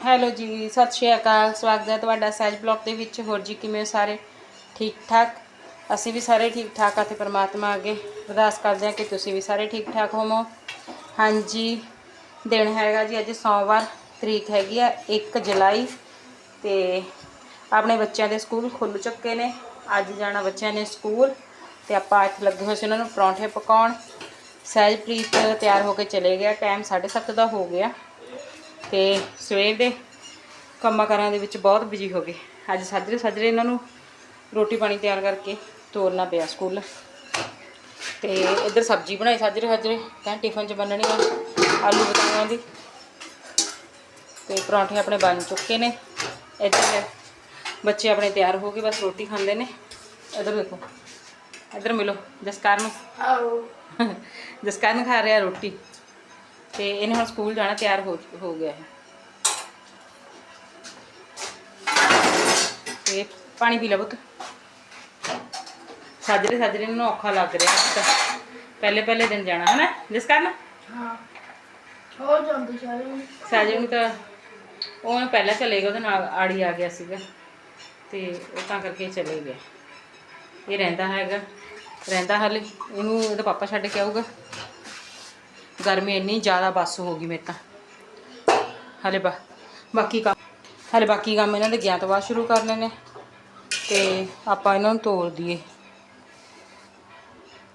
Hello ਜੀ, ਸਤਿ ਸ਼੍ਰੀ ਅਕਾਲ। ਸਵਾਗਤ ਹੈ ਤੁਹਾਡਾ ਸਹਿਜ ਬਲੌਗ ਦੇ ਵਿੱਚ। ਹੋਰ ਜੀ, ਕਿਵੇਂ ਹੋ ਸਾਰੇ? ਠੀਕ ਠਾਕ ਅਸੀਂ ਵੀ ਸਾਰੇ ਠੀਕ ਠਾਕ ਆ ਤੇ ਪ੍ਰਮਾਤਮਾ ਅੱਗੇ ਅਰਦਾਸ ਕਰਦੇ ਹਾਂ ਕਿ ਤੁਸੀਂ ਵੀ ਸਾਰੇ ਠੀਕ ਠਾਕ ਹੋਵੋ। ਹਾਂਜੀ, ਦਿਨ ਹੈਗਾ ਜੀ, ਅੱਜ ਸੋਮਵਾਰ, ਤਰੀਕ ਹੈਗੀ ਆ 1 ਜੁਲਾਈ ਤੇ ਆਪਣੇ ਬੱਚਿਆਂ ਦੇ ਸਕੂਲ ਖੁੱਲ ਚੁੱਕੇ ਨੇ। ਅੱਜ ਜਾਣਾ ਬੱਚਿਆਂ ਨੇ ਸਕੂਲ ਤੇ ਆਪਾਂ ਇੱਥੇ ਲੱਗੇ ਹੋਏ ਸੀ ਉਹਨਾਂ ਨੂੰ ਪਰੌਂਠੇ ਪਕਾਉਣ। ਸਹਿਜਪ੍ਰੀਤ ਤਿਆਰ ਹੋ ਕੇ ਚਲੇ ਗਿਆ। ਟਾਈਮ 7:30 ਦਾ ਹੋ ਗਿਆ। ਤੇ ਸਵੇਰ ਦੇ ਕੰਮਾਂ ਕਾਰਾਂ ਦੇ ਵਿੱਚ ਬਹੁਤ ਬਿਜ਼ੀ ਹੋ ਗਏ। ਅੱਜ ਸਾਜਰੇ ਸਾਜਰੇ ਇਹਨਾਂ ਨੂੰ ਰੋਟੀ ਪਾਣੀ ਤਿਆਰ ਕਰਕੇ ਤੋਰਨਾ ਪਿਆ ਸਕੂਲ ਤੇ ਇੱਧਰ ਸਬਜ਼ੀ ਬਣਾਈ ਸਾਜਰੇ ਸਾਜਰੇ ਕਹਿੰ ਟਿਫਨ 'ਚ ਬੰਨਣੀ ਆ ਆਲੂ ਬਤਾਉਆਂ ਦੀ। ਤੇ ਪਰੌਂਠੇ ਆਪਣੇ ਬਣ ਚੁੱਕੇ ਨੇ। ਇੱਧਰ ਬੱਚੇ ਆਪਣੇ ਤਿਆਰ ਹੋ ਗਏ ਬਸ ਰੋਟੀ ਖਾਂਦੇ ਨੇ। ਇੱਧਰ ਦੇਖੋ ਇੱਧਰ ਮਿਲੋ ਜਸਕਾਰ ਨੂੰ। ਆਓ। ਜਸਕਰਨ ਖਾ ਰਿਹਾ ਰੋਟੀ। ਤੇ ਇਹਨੇ ਹੁਣ ਸਕੂਲ ਜਾਣਾ ਤਿਆਰ ਹੋ ਹੋ ਗਿਆ ਹੈ। ਤੇ ਪਾਣੀ ਪੀ ਲੈ ਪੁੱਤ। ਸਾਜਰੇ ਸਾਜਰੇ ਨੂੰ ਔਖਾ ਲੱਗ ਰਿਹਾ ਤਾਂ ਪਹਿਲੇ ਪਹਿਲੇ ਦਿਨ ਜਾਣਾ ਹੈ ਨਾ ਜਸਕਰਨ ਹਾਂ। ਹੋ ਜਾਂਦੀ ਸਾਰੇ। ਨੂੰ। ਸਾਜਰੇ ਨੂੰ ਤਾਂ ਉਹ ਪਹਿਲਾਂ ਚਲੇ ਗਿਆ ਉਹਦੇ ਨਾਲ ਆੜੀ ਆ ਗਿਆ ਸੀਗਾ। ਤੇ ਉਹ ਤਾਂ ਕਰਕੇ ਚਲੇ ਗਿਆ ਇਹ ਰਹਿੰਦਾ ਹੈਗਾ। ਰਹਿੰਦਾ ਹਾਲੇ। ਇਹਨੂੰ ਇਹਦਾ ਪਾਪਾ ਛੱਡ ਕੇ ਆਊਗਾ। ਗਰਮੀ ਇੰਨੀ ਜ਼ਿਆਦਾ ਬੱਸ ਹੋ ਗਈ ਮੇਰੇ ਤਾਂ। ਹਲੇ ਬਾ, ਬਾਕੀ ਕੰਮ, ਹਲੇ ਬਾਕੀ ਕੰਮ ਇਹਨਾਂ ਦੇ ਗਿਆ ਤੋਂ ਬਾਅਦ ਸ਼ੁਰੂ ਕਰਨੇ ਨੇ ਤੇ ਆਪਾਂ ਇਹਨਾਂ ਨੂੰ ਤੋੜ ਦਈਏ।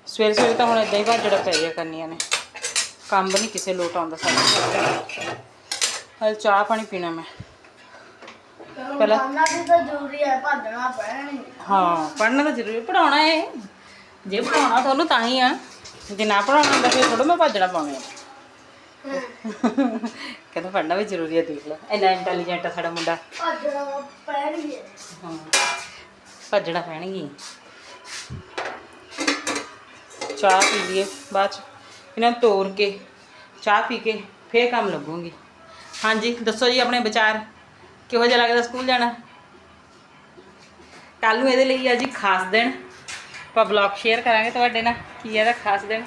ਸਵੇਰੇ ਸਵੇਰੇ ਤਾਂ ਹੁਣ ਇਦਾਂ ਹੀ ਭਾਜੜਾ ਪੈ ਗਿਆ ਕਰਨੀਆਂ ਨੇ। ਕੰਮ ਵੀ ਨਹੀਂ ਕਿਸੇ ਲੋਟ ਆਉਂਦਾ ਸਾਨੂੰ ਹਲ ਚਾਹ ਪਾਣੀ ਪੀਣਾ ਮੈਂ। ਪਹਿਲਾਂ ਪਹਿਲਾਂ- ਤਾਂ ਜ਼ਰੂਰੀ ਹੈ ਭੱਜਣਾ ਪੈਣਾ ਹਾਂ ਪੜ੍ਹਨਾ ਤਾਂ ਜ਼ਰੂਰੀ ਪੜਾਉਣਾ ਹੈ ਜੇ ਪੜਾਉਣਾ ਤੁਹਾਨੂੰ ਤਾਂ ਹੀ ਆ। ਜੇ ਨਾ ਪੜਾਉਣਾ ਹੁੰਦਾ ਫਿਰ ਥੋੜਾ ਮੈਂ ਭੱਜਣਾ ਪਾਉਣਾ ਕਹਿੰਦਾ ਪੜ੍ਹਨਾ ਵੀ ਜ਼ਰੂਰੀ ਹੈ ਦੇਖ ਲਓ ਇੰਨਾ ਇੰਟੈਲੀਜੈਂਟ ਆ ਸਾਡਾ ਮੁੰਡਾ। ਭੱਜਣਾ ਪੈਣੀ ਹੈ ਹਾਂ ਭੱਜਣਾ ਪੈਣਗੀ ਚਾਹ ਪੀ ਲਈਏ ਬਾਅਦ ਚ। ਇਹਨਾਂ ਨੂੰ ਤੋੜ ਕੇ ਚਾਹ ਪੀ ਕੇ ਫੇਰ ਕੰਮ ਲੱਗੂਗੀ। ਹਾਂਜੀ ਦੱਸੋ ਜੀ ਆਪਣੇ ਵਿਚਾਰ। ਕਿਹੋ ਜਿਹਾ ਲੱਗਦਾ ਸਕੂਲ ਜਾਣਾ? ਕੱਲ ਨੂੰ ਇਹਦੇ ਲਈ ਆ ਜੀ ਖਾਸ ਦਿਨ। ਆਪਾਂ ਬਲੌਗ ਸ਼ੇਅਰ ਕਰਾਂਗੇ ਤੁਹਾਡੇ ਨਾਲ, ਕੀ ਇਹਦਾ ਖਾਸ ਦਿਨ,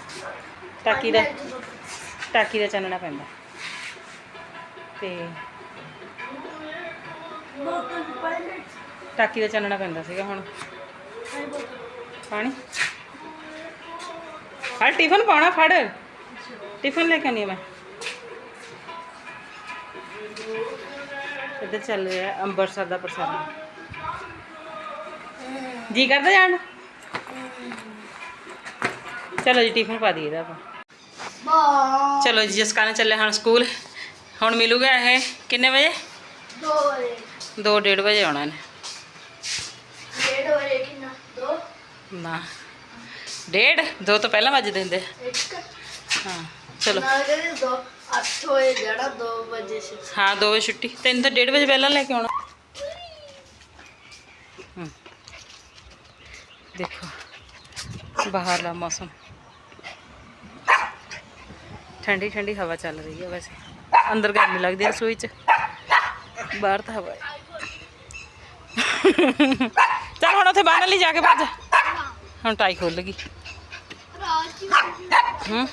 ਟਾਕੀ ਦਾ ਟਾਕੀ ਦਾ ਚਾਨਣਾ ਪੈਂਦਾ। ਤੇ ਟਾਕੀ ਦਾ ਚਾਨਣਾ ਪੈਂਦਾ ਸੀਗਾ ਹੁਣ। ਪਾਣੀ? ਹਾਂ, ਟਿਫਨ ਪਾਉਣਾ, ਫੜ। ਟਿਫਨ ਲੈ ਕੇ ਆਉਂਦੀ ਮੈਂ। ਇੱਧਰ ਚੱਲ ਰਿਹਾ ਅੰਬਰਸਰ ਦਾ ਪ੍ਰਸਾਦ। ਜੀ ਕਰਦਾ ਜਾਣ? ਚਲੋ ਜੀ ਟਿਫਨ ਪਾ ਦਈਏ ਇਹਦਾ ਚਲੋ ਜੀ ਜਿਸ ਕਾਰਨ ਚੱਲੇ ਹਾਂ ਸਕੂਲ। ਹੁਣ ਮਿਲੂਗਾ ਇਹ ਕਿੰਨੇ ਵਜੇ? ਦੋ ਵਜੇ। 2:30 ਵਜੇ ਆਉਣਾ ਨੇ ਡੇਢ ਵਜੇ ਕਿੰਨਾ? ਦੋ? ਨਾ। ਡੇਢ? ਦੋ ਤੋਂ ਪਹਿਲਾਂ ਵੱਜ ਦਿੰਦੇ। ਹਾਂ ਚਲੋ। ਨਾਲ ਕਹਿੰਦੇ ਦੋ 8 ਵਜੇ ਜਾਣਾ 2 ਵਜੇ ਸੇ ਹਾਂ 2 ਵਜੇ ਛੁੱਟੀ। ਤੈਨੂੰ ਤਾਂ 1:30 ਵਜੇ ਪਹਿਲਾਂ ਲੈ ਕੇ ਆਉਣਾ। ਦੇਖੋ। ਬਾਹਰਲਾ ਮੌਸਮ। ਠੰਡੀ ਠੰਡੀ ਹਵਾ ਚੱਲ ਰਹੀ ਹੈ ਵੈਸੇ। ਅੰਦਰ ਗਰਮੀ ਲੱਗਦੀ ਹੈ ਰਸੋਈ 'ਚ। ਬਾਹਰ ਤਾਂ ਹਵਾ ਚੱਲ ਹੁਣ ਉੱਥੇ ਬਾਹਰ ਲਈ ਜਾ ਕੇ ਭੱਜ। ਹੁਣ ਟਾਈ ਖੁੱਲ ਗਈ। ਹੂੰ।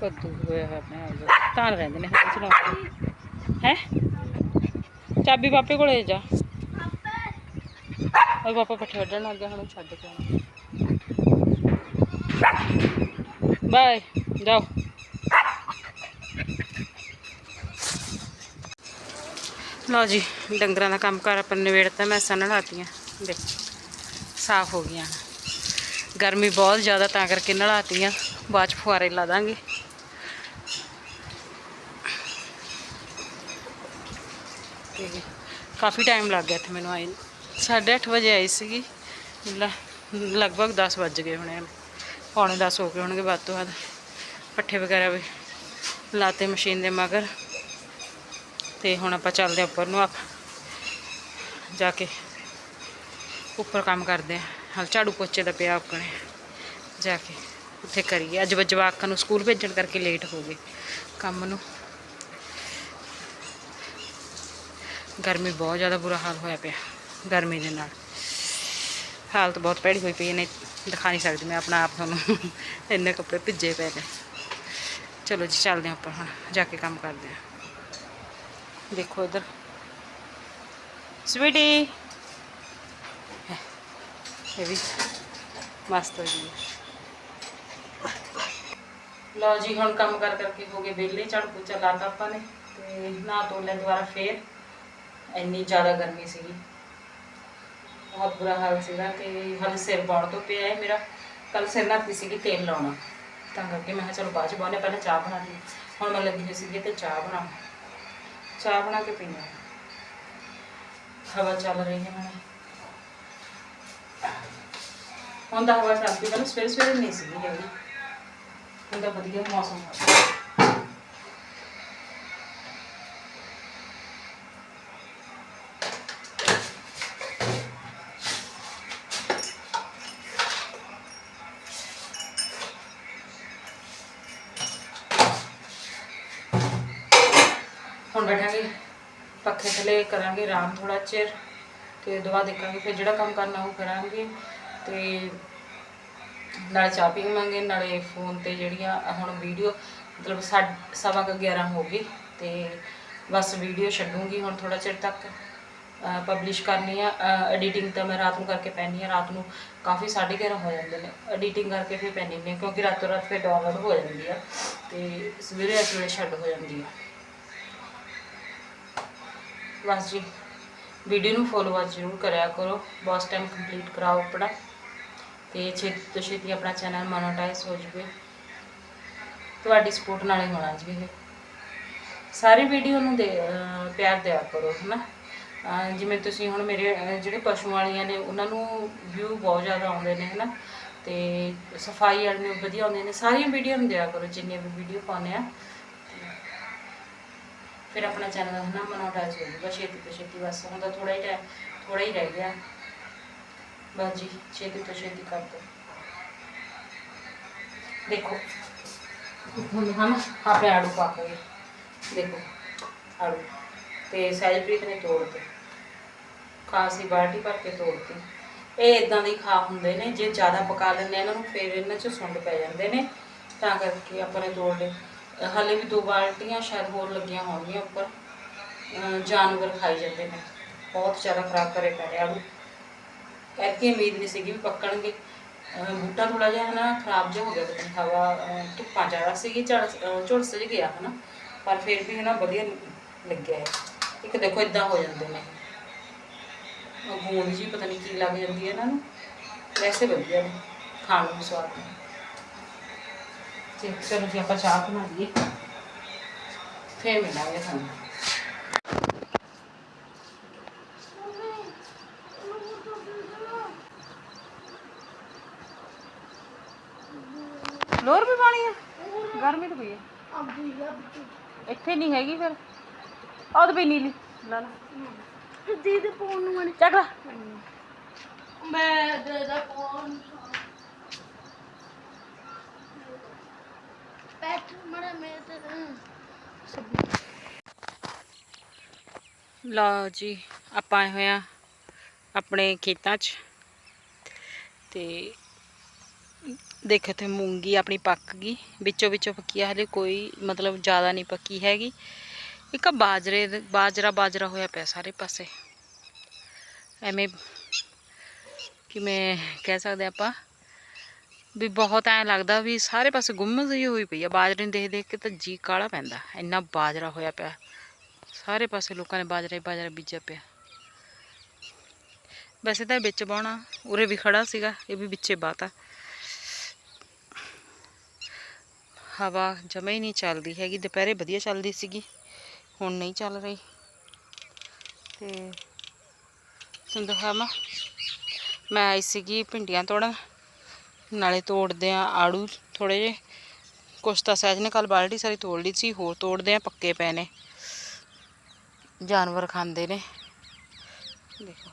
ਕੱਦੂ ਹੋਇਆ ਹੋਇਆ ਆਪਣੇ ਆਪ ਦਾ। ਤਾਂ ਰਹਿੰਦੇ ਨੇ ਹੱਥ ਚਲਾਉਂਦੇ। ਹੈ? ਚਾਬੀ ਪਾਪੇ ਕੋਲੇ ਜਾ। ਉਹ ਪਾਪਾ ਪੱਠੇ ਵੱਢਣ ਲੱਗ ਗਿਆ ਹੁਣ ਛੱਡ ਕੇ ਆਉਣਾ। ਬਾਏ, ਜਾਓ। ਲਓ ਜੀ, ਡੰਗਰਾਂ ਦਾ ਕੰਮ ਕਰ ਆਪਾਂ ਨਿਬੇੜਤਾ ਮੈਂ ਸਨ ਨਲਾਤੀਆਂ ਦੇਖ, ਸਾਫ਼ ਹੋ ਗਈਆਂ। ਗਰਮੀ ਬਹੁਤ ਜ਼ਿਆਦਾ, ਤਾਂ ਕਰਕੇ ਨਲਾਤੀਆਂ ਬਾਅਦ ਚ ਫੁਆਰੇ ਲਾ ਦਾਂਗੇ ਤੇ ਕਾਫੀ ਟਾਈਮ ਲੱਗ ਗਿਆ ਇੱਥੇ ਮੈਨੂੰ ਆਈ ਨੂੰ। ਸਾਢੇ ਅੱਠ ਵਜੇ ਆਈ ਸੀਗੀ। ਲਗਭਗ 10 ਵੱਜ ਗਏ ਹੋਣੇ ਪੌਣੇ 10 ਹੋ ਗਏ ਹੋਣਗੇ ਵੱਧ ਤੋਂ ਵੱਧ। ਪੱਠੇ ਵਗੈਰਾ ਵੀ ਲਾਤੇ ਮਸ਼ੀਨ ਦੇ ਮਗਰ। ਤੇ ਹੁਣ ਆਪਾਂ ਚੱਲਦੇ ਹਾਂ ਉੱਪਰ ਨੂੰ ਆਪ। ਜਾ ਕੇ ਉੱਪਰ ਕੰਮ ਕਰਦੇ ਹਾਂ। ਹਲ ਝਾੜੂ ਪੋਚੇ ਦਾ ਪਿਆ ਆਪਣੇ। ਜਾ ਕੇ ਉੱਥੇ ਕਰੀਏ। ਅੱਜ ਜਵਾਕਾਂ ਨੂੰ ਸਕੂਲ ਭੇਜਣ ਕਰਕੇ ਲੇਟ ਹੋ ਗਏ ਕੰਮ ਨੂੰ। ਗਰਮੀ ਬਹੁਤ ਜ਼ਿਆਦਾ ਬੁਰਾ ਹਾਲ ਹੋਇਆ ਪਿਆ, ਗਰਮੀ ਦੇ ਨਾਲ। ਹਾਲਤ ਬਹੁਤ ਭੈੜੀ ਹੋਈ ਪਈ ਨੇ ਦਿਖਾ ਨਹੀਂ ਸਕਦੀ ਮੈਂ ਆਪਣਾ ਆਪ ਤੁਹਾਨੂੰ, ਇੰਨੇ ਕੱਪੜੇ ਭਿੱਜੇ ਪਏ ਨੇ। ਚਲੋ ਜੀ, ਚੱਲਦੇ ਹਾਂ ਆਪਾਂ ਹੁਣ, ਜਾ ਕੇ ਕੰਮ ਕਰਦੇ ਹਾਂ। ਦੇਖੋ ਇਧਰ। ਸਵੀਟੀ। ਇਹ ਵੀ ਮਸਤ ਹੋ ਗਈ। ਹੈ। ਲਓ ਜੀ, ਹੁਣ ਕੰਮ ਕਰ ਕਰਕੇ ਹੋ ਗਏ ਵਿਹਲੇ ਝਾੜੂ ਪੋਚਾ ਲਾਤਾ ਆਪਾਂ ਨੇ, ਤੇ ਨਾ ਧੋ ਲਿਆ ਦੁਬਾਰਾ ਫੇਰ। ਇੰਨੀ ਜ਼ਿਆਦਾ ਗਰਮੀ ਸੀਗੀ। ਬਹੁਤ ਬੁਰਾ ਹਾਲ ਸੀਗਾ ਤੇ ਹਾਲੇ ਸਿਰ ਬਾੜ ਤੋਂ ਪਿਆ ਹੈ ਮੇਰਾ। ਕੱਲ ਸਿਰ ਨਹਾਤੀ ਸੀਗੀ ਤੇਲ ਲਾਉਣਾ। ਤਾਂ ਕਰਕੇ ਮੈਂ ਕਿਹਾ ਚਲੋ ਬਾਅਦ ਚ ਬਾਉਨੇ ਪਹਿਲਾਂ ਚਾਹ ਬਣਾ ਲਈ ਹੁਣ ਮੈਂ ਲੱਗੀ ਹੋਈ ਸੀਗੀ ਤੇ ਚਾਹ ਬਣਾ ਚਾਹ ਬਣਾ ਕੇ ਪੀਣਾ ਹਵਾ ਚੱਲ ਰਹੀ ਹੈ ਮੈਨੂੰ ਹੁਣ ਤਾਂ ਹਵਾ ਚੱਲਦੀ, ਪਹਿਲਾਂ ਸਵੇਰੇ ਸਵੇਰੇ ਨਹੀਂ ਸੀਗੀ ਹੈਗੀ। ਹੁਣ ਤਾਂ ਵਧੀਆ ਮੌਸਮ ਹੈ ਹੁਣ ਬੈਠਾਂਗੇ ਪੱਖੇ ਥੱਲੇ ਕਰਾਂਗੇ ਆਰਾਮ ਥੋੜਾ ਚਿਰ, ਤੇ ਬਾਅਦ ਦੇਖਾਂਗੇ, ਫਿਰ ਜਿਹੜਾ ਕੰਮ ਕਰਨਾ ਉਹ ਕਰਾਂਗੇ, ਤੇ ਨਾਲੇ ਚਾਹ ਪੀਵਾਂਗੇ, ਨਾਲੇ ਫੋਨ ਤੇ ਜਿਹੜੀਆਂ ਹੁਣ ਵੀਡੀਓ, ਮਤਲਬ ਸਾਡ- ਸਵਾ ਕੁ 11 ਹੋ ਗਈ ਤੇ ਬਸ ਵੀਡੀਓ ਛੱਡੂੰਗੀ ਹੁਣ ਥੋੜਾ ਚਿਰ ਤੱਕ। ਪਬਲਿਸ਼ ਕਰਨੀ ਆ ਐਡੀਟਿੰਗ ਤਾਂ ਮੈਂ ਰਾਤ ਨੂੰ ਕਰਕੇ ਪੈਣੀ ਆ ਰਾਤ ਨੂੰ ਕਾਫੀ 11:30 ਹੋ ਜਾਂਦੇ ਨੇ। ਐਡੀਟਿੰਗ ਕਰਕੇ ਫਿਰ ਪੈਣੀ ਨੇ ਕਿਉਂਕਿ ਰਾਤੋਂ ਰਾਤ ਫਿਰ ਡਾਊਨਲੋਡ ਹੋ ਜਾਂਦੀ ਆ, ਤੇ ਸਵੇਰੇ ਇਸ ਵੇਲੇ ਛੱਡ ਹੋ ਜਾਂਦੀ ਆ। ਬਸ ਜੀ ਵੀਡੀਓ ਨੂੰ ਫੋਲੋ ਜ਼ਰੂਰ ਕਰਿਆ ਕਰੋ। ਬਹੁਤ ਟਾਈਮ ਕੰਪਲੀਟ ਕਰਾਓ ਆਪਣਾ। ਤੇ ਛੇਤੀ ਤੋਂ ਛੇਤੀ ਆਪਣਾ ਚੈਨਲ ਮੋਨੋਟਾਈਜ਼ ਹੋ ਜਾਵੇ। ਤੁਹਾਡੀ ਸਪੋਰਟ ਨਾਲ ਹੀ ਹੋਣਾ ਜੀ ਇਹ। ਸਾਰੀ ਵੀਡੀਓ ਨੂੰ ਦੇ ਪਿਆਰ ਦਿਆ ਕਰੋ, ਹਨਾ? ਅਹ, ਜਿਵੇਂ ਤੁਸੀਂ ਹੁਣ ਮੇਰੇ ਜਿਹੜੇ ਪਸ਼ੂ ਵਾਲੀਆਂ ਨੇ, ਉਹਨਾਂ ਨੂੰ ਵਿਊ ਬਹੁਤ ਜ਼ਿਆਦਾ ਆਉਂਦੇ ਨੇ, ਹਨਾ? ਤੇ ਸਫ਼ਾਈ ਵਾਲੇ ਨੂੰ ਵਧੀਆ ਆਉਂਦੇ ਨੇ। ਸਾਰੀਆਂ ਵੀਡੀਓ ਨੂੰ ਦਿਆ ਕਰੋ, ਜਿੰਨੀਆਂ ਵੀ ਵੀਡੀਓ ਪਾਉਂਦੇ ਆ। ਫਿਰ ਆਪਣਾ ਚੈਨਲ ਹੈ ਨਾ ਹੋ ਜਾਊਗਾ, ਛੇਤੀ ਤੋਂ ਛੇਤੀ ਬਸ, ਹੁਣ ਤਾਂ ਥੋੜਾ ਹੀ ਥੋੜਾ ਹੀ ਰਹਿ ਗਿਆ। ਬਸ ਜੀ, ਛੇਤੀ ਤੋਂ ਛੇਤੀ ਕਰ ਦੋ। ਦੇਖੋ। ਹੁਣ ਹਮ ਆਪਣੇ ਆੜੂ ਪਾ ਕੇ ਦੇਖੋ, ਆੜੂ। ਤੇ ਸਹਿਜਪ੍ਰੀਤ ਨੇ ਤੋੜਤੇ। ਖਾਸੀ ਬਾਲਟੀ ਭਰ ਕੇ ਤੋੜਤੀ। ਇਹ ਇਦਾਂ ਦੇ ਖਾ ਹੁੰਦੇ ਨੇ, ਜੇ ਜ਼ਿਆਦਾ ਪਕਾ ਲੈਂਦੇ ਇਹਨਾਂ ਨੂੰ, ਫਿਰ ਇਹਨਾਂ 'ਚ ਸੁੰਡ ਪੈ ਜਾਂਦੇ ਨੇ। ਤਾਂ ਕਰਕੇ ਆਪਾਂ ਨੇ ਤੋੜ ਲਏ। ਹਾਲੇ ਵੀ ਦੋ ਬਾਲਟੀਆਂ ਸ਼ਾਇਦ ਹੋਰ ਲੱਗੀਆਂ ਹੋਣਗੀਆਂ ਉੱਪਰ। ਜਾਨਵਰ ਖਾਈ ਜਾਂਦੇ ਨੇ। ਬਹੁਤ ਜ਼ਿਆਦਾ ਖਰਾਬ ਕਰੇ ਪੈ ਰਿਹਾ ਆੜੂ ਐਤਕੀ ਉਮੀਦ ਨਹੀਂ ਸੀਗੀ ਵੀ ਪੱਕਣਗੇ। ਬੂਟਾ ਥੋੜਾ ਜਿਹਾ ਹਨਾ ਖਰਾਬ ਜਿਹਾ ਹੋ ਗਿਆ, ਪਤਾ ਨਹੀਂ ਹਵਾ ਧੁੱਪਾਂ ਜ਼ਿਆਦਾ ਸੀਗੀ, ਝੜ ਝੁਲਸ ਜਿ ਗਿਆ ਹਨਾ। ਪਰ ਫਿਰ ਵੀ ਹਨਾ ਵਧੀਆ ਲੱਗਿਆ ਹੈ ਇੱਕ ਦੇਖੋ ਇਦਾਂ ਹੋ ਜਾਂਦੇ ਨੇ। ਉਹ ਗੂੰਦ ਜੀ ਪਤਾ ਨਹੀਂ ਕੀ ਲੱਗ ਜਾਂਦੀ ਹੈ ਇਹਨਾਂ ਨੂੰ। ਵੈਸੇ ਵਧੀਆ ਨੇ, ਖਾਣ ਨੂੰ ਸਵਾਦ ਨੇ। ਤੇ ਚਲੋ ਜੀ ਆਪਾਂ ਚਾਹ ਬਣਾ ਲਈਏ। ਫੇਰ ਮਿਲਾਂਗੇ ਤੁਹਾਨੂੰ। ਲੋਰ ਵੀ ਪਾਣੀ ਹੈ ਗਰਮੀ ਤਾਂ ਪਈ ਹੈ ਇੱਥੇ ਨਹੀਂ ਹੈਗੀ ਫਿਰ। ਆਹ ਤਾਂ ਪਈ ਨੀਲੀ। ਲਾ ਲਾ। ਦੀਦੀ ਫੋਨ ਨੂੰ ਚੱਕ ਲਾ। ਮੈਂ ਦੇ ਦਾ ਫੋਨ ਬੈਠ ਮੜਾ ਮੈਂ ਤੇ ਲਓ ਜੀ, ਆਪਾਂ ਆਏ ਹੋਏ ਆ ਆਪਣੇ ਖੇਤਾਂ 'ਚ। ਤੇ ਦੇਖੋ ਤੇ ਮੂੰਗੀ ਆਪਣੀ ਪੱਕ ਗਈ। ਵਿੱਚੋਂ ਵਿੱਚੋਂ ਪੱਕੀ ਆ, ਹਲੇ ਕੋਈ ਮਤਲਬ ਜ਼ਿਆਦਾ ਨਹੀਂ ਪੱਕੀ ਹੈਗੀ। ਇੱਕ ਬਾਜਰੇ ਬਾਜਰਾ ਬਾਜਰਾ ਹੋਇਆ ਪਿਆ ਸਾਰੇ ਪਾਸੇ। ਐਵੇਂ ਕਿਵੇਂ ਕਹਿ ਸਕਦੇ ਆਪਾਂ ਵੀ ਬਹੁਤ ਐਂ ਲੱਗਦਾ ਵੀ ਸਾਰੇ ਪਾਸੇ ਗੁੰਮ ਜਿਹੀ ਹੋਈ ਪਈ ਆ। ਬਾਜਰੇ ਨੂੰ ਦੇਖ ਦੇਖ ਕੇ ਤਾਂ ਜੀ ਕਾਲਾ ਪੈਂਦਾ। ਇੰਨਾ ਬਾਜਰਾ ਹੋਇਆ ਪਿਆ। ਸਾਰੇ ਪਾਸੇ ਲੋਕਾਂ ਨੇ ਬਾਜਰਾ ਹੀ ਬਾਜਰਾ ਬੀਜਿਆ ਪਿਆ। ਵੈਸੇ ਤਾਂ ਵਿੱਚ ਬਾਉਣਾ, ਉਰੇ ਵੀ ਖੜਾ ਸੀਗਾ, ਇਹ ਵੀ ਵਿੱਚੇ ਬਾਤਾ। ਹਵਾ ਜਮਾ ਹੀ ਨਹੀਂ ਚੱਲਦੀ ਹੈਗੀ। ਦੁਪਹਿਰੇ ਵਧੀਆ ਚੱਲਦੀ ਸੀਗੀ, ਹੁਣ ਨਹੀਂ ਚੱਲ ਰਹੀ। ਤੇ ਸੰਦਖਾਮਾ ਮੈਂ ਆਈ ਸੀਗੀ ਭਿੰਡੀਆਂ ਤੋੜਨ। ਨਾਲੇ ਤੋੜਦੇ ਆ ਆੜੂ ਥੋੜੇ ਜੇ ਕੁਛ ਤਾਂ ਸਹਿਜ ਨੇ ਕੱਲ ਬਾਲਟੀ ਸਾਰੀ ਤੋੜ ਲਈ ਸੀ, ਹੋਰ ਤੋੜਦੇ ਆ ਪੱਕੇ ਪਏ ਨੇ। ਜਾਨਵਰ ਖਾਂਦੇ ਨੇ। ਦੇਖੋ।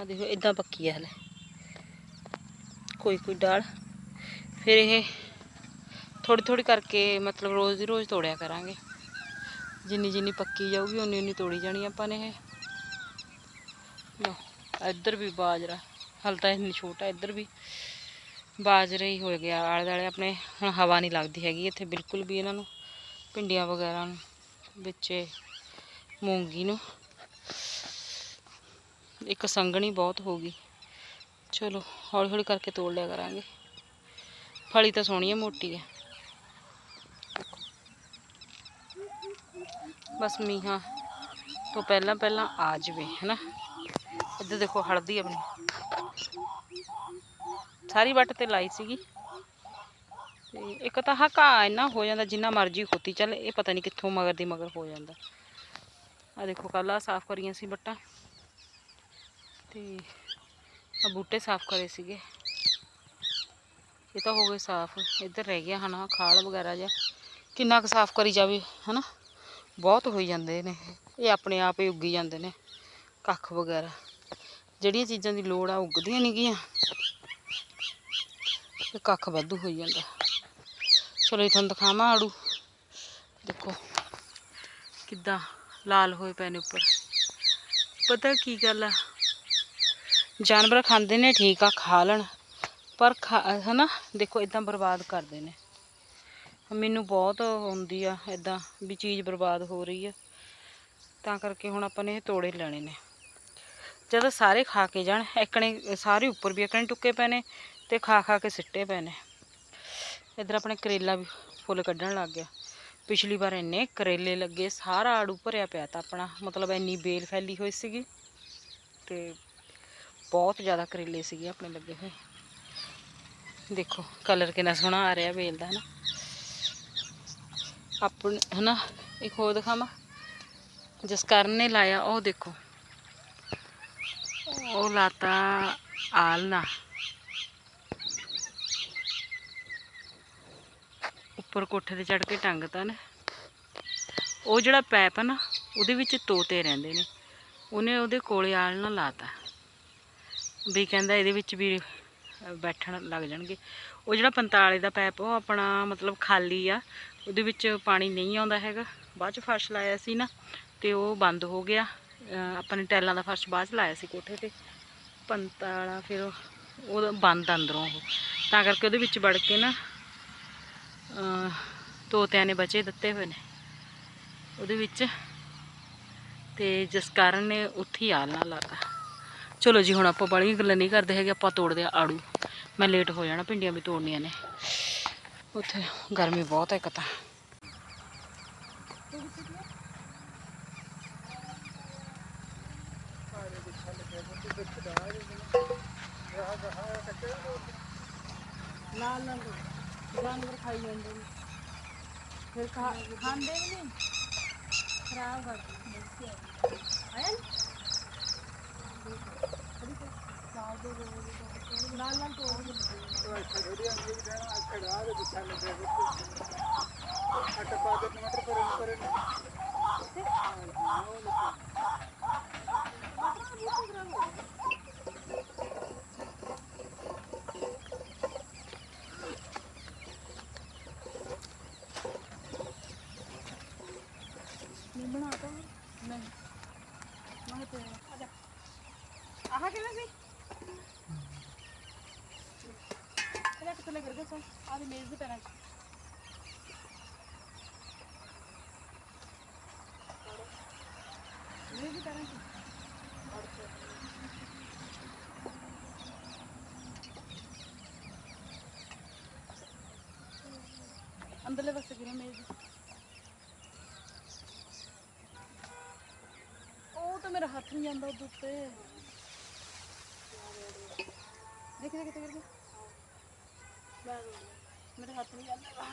ਆ ਦੇਖੋ ਇਦਾਂ ਪੱਕੀ ਹੈ ਹਲੇ। ਕੋਈ ਕੋਈ ਡਾਲ। ਫਿਰ ਇਹ ਥੋੜੀ ਥੋੜੀ ਕਰਕੇ ਮਤਲਬ ਰੋਜ਼ ਦੀ ਰੋਜ਼ ਤੋੜਿਆ ਕਰਾਂਗੇ। ਜਿੰਨੀ ਜਿੰਨੀ ਪੱਕੀ ਜਾਊਗੀ, ਉਨੀ ਉਨੀ ਤੋੜੀ ਜਾਣੀ ਆਪਾਂ ਨੇ ਇਹ। ਲਓ ਇੱਧਰ ਵੀ ਬਾਜਰਾ। ਹਲ ਤਾਂ ਇੰਨੀ ਛੋਟਾ ਇੱਧਰ ਵੀ ਬਾਜਰੇ ਹੀ ਹੋ ਗਿਆ ਆਲੇ ਦੁਆਲੇ ਆਪਣੇ, ਹੁਣ ਹਵਾ ਨਹੀਂ ਲੱਗਦੀ ਹੈਗੀ ਇੱਥੇ, ਬਿਲਕੁਲ ਵੀ ਇਹਨਾਂ ਨੂੰ, ਭਿੰਡੀਆਂ ਵਗੈਰਾ ਨੂੰ, ਵਿੱਚੇ ਮੂੰਗੀ ਨੂੰ। ਇੱਕ ਸੰਘਣੀ ਬਹੁਤ ਹੋ ਗਈ। ਚਲੋ ਹੌਲੀ ਹੌਲੀ ਕਰਕੇ ਤੋੜ ਲਿਆ ਕਰਾਂਗੇ। ਫਲੀ ਤਾਂ ਸੋਹਣੀ ਹੈ, ਮੋਟੀ ਹੈ। ਬਸ ਮੀਹਾਂ ਤੋਂ ਪਹਿਲਾਂ ਪਹਿਲਾਂ ਆ ਜਵੇ, ਹੈਨਾ? ਇੱਧਰ ਦੇਖੋ, ਹਲਦੀ ਆਪਣੀ। ਸਾਰੀ ਵੱਟ ਤੇ ਲਾਈ ਸੀਗੀ। ਤੇ ਇੱਕ ਤਾਂ ਆਹ ਘਾਹ ਇੰਨਾ ਹੋ ਜਾਂਦਾ, ਜਿੰਨਾ ਮਰਜ਼ੀ ਖੋਤੀ ਚੱਲ, ਇਹ ਪਤਾ ਨਹੀਂ ਕਿੱਥੋਂ ਮਗਰ ਦੀ ਮਗਰ ਹੋ ਜਾਂਦਾ। ਆ ਦੇਖੋ, ਕੱਲ੍ਹ ਆ ਸਾਫ਼ ਕਰੀਆਂ ਸੀ ਵੱਟਾਂ। ਤੇ ਆ ਬੂਟੇ ਸਾਫ਼ ਕਰੇ ਸੀਗੇ। ਇਹ ਤਾਂ ਹੋ ਗਏ ਸਾਫ਼। ਇੱਧਰ ਰਹਿ ਗਿਆ ਹਨਾ, ਖਾਲ ਵਗੈਰਾ ਜਾਂ ਕਿੰਨਾ ਕੁ ਸਾਫ਼ ਕਰੀ ਜਾਵੇ, ਹਨਾ? ਬਹੁਤ ਹੋਈ ਜਾਂਦੇ ਨੇ ਇਹ। ਆਪਣੇ ਆਪ ਹੀ ਉੱਗੀ ਜਾਂਦੇ ਨੇ, ਕੱਖ ਵਗੈਰਾ। ਜਿਹੜੀਆਂ ਚੀਜ਼ਾਂ ਦੀ ਲੋੜ ਆ ਉੱਗਦੀਆਂ ਨਹੀਂ ਗੀਆਂ ਤੇ ਕੱਖ ਵਾਧੂ ਹੋਈ ਜਾਂਦਾ। ਚਲੋ ਜੀ, ਤੁਹਾਨੂੰ ਦਿਖਾਵਾਂ ਆੜੂ। ਦੇਖੋ ਕਿੱਦਾਂ ਲਾਲ ਹੋਏ ਪਏ ਨੇ ਉੱਪਰ। ਪਤਾ ਕੀ ਗੱਲ ਆ? ਜਾਨਵਰ ਖਾਂਦੇ ਨੇ, ਠੀਕ ਆ, ਖਾ ਲੈਣ, ਪਰ ਖਾ, ਹਨਾ, ਦੇਖੋ ਇਦਾਂ ਬਰਬਾਦ ਕਰਦੇ ਨੇ। ਮੈਨੂੰ ਬਹੁਤ ਹੁੰਦੀ ਆ ਇਦਾਂ ਵੀ ਚੀਜ਼ ਬਰਬਾਦ ਹੋ ਰਹੀ ਆ। ਤਾਂ ਕਰਕੇ ਹੁਣ ਆਪਾਂ ਨੇ ਇਹ ਤੋੜੇ ਲੈਣੇ ਨੇ। ਜਦੋਂ ਸਾਰੇ ਖਾ ਕੇ ਜਾਣ ਇੱਕਣੇ ਸਾਰੇ ਉੱਪਰ ਵੀ ਇੱਕਣੇ ਟੁੱਕੇ ਪਏ ਨੇ ਤੇ ਖਾ ਖਾ ਕੇ ਸਿੱਟੇ ਪਏ ਨੇ। ਇੱਧਰ ਆਪਣੇ ਕਰੇਲਾ ਵੀ ਫੁੱਲ ਕੱਢਣ ਲੱਗ ਗਿਆ। ਪਿਛਲੀ ਵਾਰ ਇੰਨੇ ਕਰੇਲੇ ਲੱਗੇ, ਸਾਰਾ ਆੜੂ ਭਰਿਆ ਪਿਆ ਤਾਂ ਆਪਣਾ, ਮਤਲਬ ਇੰਨੀ ਬੇਲ ਫੈਲੀ ਹੋਈ ਸੀਗੀ ਤੇ ਬਹੁਤ ਜ਼ਿਆਦਾ ਕਰੇਲੇ ਸੀਗੇ ਆਪਣੇ ਲੱਗੇ ਹੋਏ। ਦੇਖੋ, ਕਲਰ ਕਿੰਨਾ ਸੋਹਣਾ ਆ ਰਿਹਾ ਬੇਲ ਦਾ, ਹਨਾ। ਆਪਣ, ਹਨਾ, ਇੱਕ ਹੋਰ ਦਿਖਾਵਾਂ। ਜਸਕਰਨ ਨੇ ਲਾਇਆ, ਉਹ ਦੇਖੋ। ਉਹ ਲਾਤਾ ਆਲਣਾ ਉੱਪਰ ਕੋਠੇ ਤੇ ਚੜ ਕੇ ਟੰਗਤਾ ਨਾ ਉਹ ਜਿਹੜਾ ਪੈਪ ਆ ਨਾ ਉਹਦੇ ਵਿੱਚ ਤੋਤੇ ਰਹਿੰਦੇ ਨੇ। ਉਹਨੇ ਉਹਦੇ ਕੋਲੇ ਆਲਣਾ ਲਾਤਾ। ਵੀ ਕਹਿੰਦਾ ਇਹਦੇ ਵਿੱਚ ਵੀ ਬੈਠਣ ਲੱਗ ਜਾਣਗੇ। ਉਹ ਜਿਹੜਾ ਪੰਤਾਲੇ ਦਾ ਪੈਪ ਉਹ ਆਪਣਾ ਮਤਲਬ ਖਾਲੀ ਆ। ਉਹਦੇ ਵਿੱਚ ਪਾਣੀ ਨਹੀਂ ਆਉਂਦਾ ਹੈਗਾ। ਬਾਅਦ ਚ ਫਰਸ਼ ਲਾਇਆ ਸੀ ਨਾ ਤੇ ਉਹ ਬੰਦ ਹੋ ਗਿਆ। ਅ, ਆਪਾਂ ਨੇ ਟੈਲਾਂ ਦਾ ਫਰਸ਼ ਬਾਅਦ ਚ ਲਾਇਆ ਸੀ ਕੋਠੇ ਤੇ। ਪੰਤਾਲਾ ਫਿਰ ਉਹ- ਬੰਦ ਅੰਦਰੋਂ ਉਹ। ਤਾਂ ਕਰਕੇ ਉਹਦੇ ਵਿੱਚ ਵੜ ਕੇ ਨਾ ਤੋਤਿਆਂ ਨੇ ਬਚੇ ਦਿੱਤੇ ਹੋਏ ਨੇ। ਉਹਦੇ ਵਿੱਚ ਤੇ ਜਿਸ ਕਾਰਨ ਨੇ ਉੱਥੇ ਹੀ ਆਲਣਾ ਲਾਤਾ। ਚਲੋ ਜੀ, ਹੁਣ ਆਪਾਂ ਬੜੀਆਂ ਗੱਲਾਂ ਨਹੀਂ ਕਰਦੇ ਹੈਗੇ, ਆਪਾਂ ਤੋੜਦੇ ਆ ਆੜੂ। ਮੈਂ ਲੇਟ ਹੋ ਜਾਣਾ, ਭਿੰਡੀਆਂ ਵੀ ਤੋੜਨੀਆਂ ਨੇ। ਉੱਥੇ ਗਰਮੀ ਬਹੁਤ ਹੈ ਇੱਕ ਤਾਂ। ਲਾਲ ਲਾਲ ਜਾਨਵਰ ਖਾਈ ਜਾਂਦੇ ਨੇ। ਫਿਰ ਖਾਂਦੇ ਵੀ ਨਹੀਂ। ਖਰਾਬ ਕਰ ਦਿੰਦੇ ਆਇਆ ਲਾਲ ਲਾਲ ਤੋੜ ਨਹੀਂ ਬਣਾਤਾ ਨਹੀਂ ਮੈਂ ਤੇ ਆ ਜਾ ਆਹ ਕਿਵੇਂ ਸੀ ਇਹਦਾ ਕਿੱਥੇ ਲੱਗ ਰਿਹਾ ਸੋ ਆਹ ਦੀ ਮੇਜ਼ ਦੇ ਪੈਰਾਂ ਅੰਦਰਲੇ ਪਾਸੇ ਗਿਰੇ ਮੇਜ਼। ਉਹ ਤਾਂ ਮੇਰਾ ਹੱਥ ਨਹੀਂ ਜਾਂਦਾ ਉਹਦੇ ਉੱਤੇ। ਦੇਖ ਦੇਖ ਕਿੱਥੇ ਗਿਰ ਗਿਆ। ਮੇਰਾ ਹੱਥ ਨਹੀਂ ਜਾਂਦਾ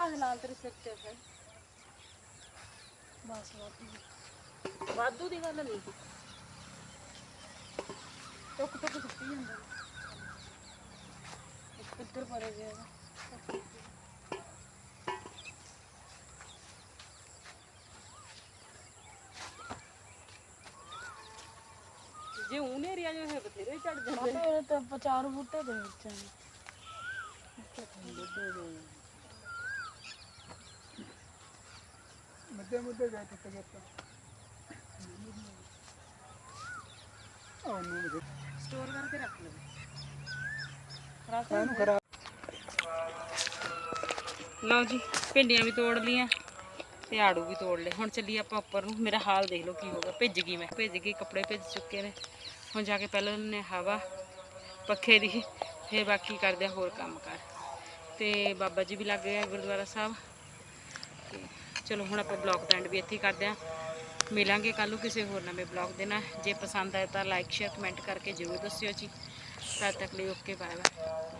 ਆਹ ਲਾਲ ਤੇਰੇ ਸਿਰ ਤੇ ਹੈ ਬਸ ਵਾਧੂ ਦੀ ਗੱਲ ਨਹੀਂ ਟੁੱਕ ਟੁੱਕ ਸੁੱਟੀ ਜਾਂਦਾ ਇੱਕ ਪਿੱਤਰ ਪਰ ਗਿਆ ਜੇ ਉਹਨੇ ਰਿਆ ਜੋ ਹੈ ਬਥੇਰੇ ਚੜ ਜਾਂਦੇ ਆ ਉਹ ਤਾਂ ਪਚਾਰ ਬੂਟੇ ਦੇ ਵਿੱਚ ਆ मध्य मध्य गए थे ਸਟੋਰ ਕਰਕੇ ਰੱਖ ਲਓ। ਰੱਖ ਇਹਨੂੰ ਖਰਾਬ ਲਓ ਜੀ ਭਿੰਡੀਆਂ ਵੀ ਤੋੜ ਲੀਆਂ ਤੇ ਆੜੂ ਵੀ ਤੋੜ ਲਏ। ਹੁਣ ਚੱਲੀ ਆਪਾਂ ਉੱਪਰ ਨੂੰ। ਮੇਰਾ ਹਾਲ ਦੇਖ ਲਓ ਕੀ ਹੋਗਾ ਭਿੱਜ ਗਈ ਮੈਂ। ਭਿੱਜ ਗਈ ਕੱਪੜੇ ਭਿੱਜ ਚੁੱਕੇ ਨੇ। ਹੁਣ ਜਾ ਕੇ ਪਹਿਲਾਂ ਨੇ ਹਵਾ ਪੱਖੇ ਦੀ ਫਿਰ ਬਾਕੀ ਕਰਦੇ ਆ ਹੋਰ ਕੰਮ ਕਰ। ਤੇ ਬਾਬਾ ਜੀ ਵੀ ਲੱਗ ਗਏ ਗੁਰਦੁਆਰਾ ਸਾਹਿਬ। ਚਲੋ ਹੁਣ ਆਪਾਂ ਬਲੌਗ ਦਾ ਐਂਡ ਵੀ ਇੱਥੇ ਕਰਦੇ ਆ। ਮਿਲਾਂਗੇ ਕੱਲ ਨੂੰ ਕਿਸੇ ਹੋਰ ਨਵੇਂ ਬਲੌਗ ਦੇ ਨਾਲ। ਜੇ ਪਸੰਦ ਆਇਆ ਤਾਂ ਲਾਈਕ ਸ਼ੇਅਰ ਕਮੈਂਟ ਕਰਕੇ ਜ਼ਰੂਰ ਦੱਸਿਓ ਜੀ। ਤਦ ਤੱਕ ਲਈ ਓਕੇ ਬਾਏ ਬਾਏ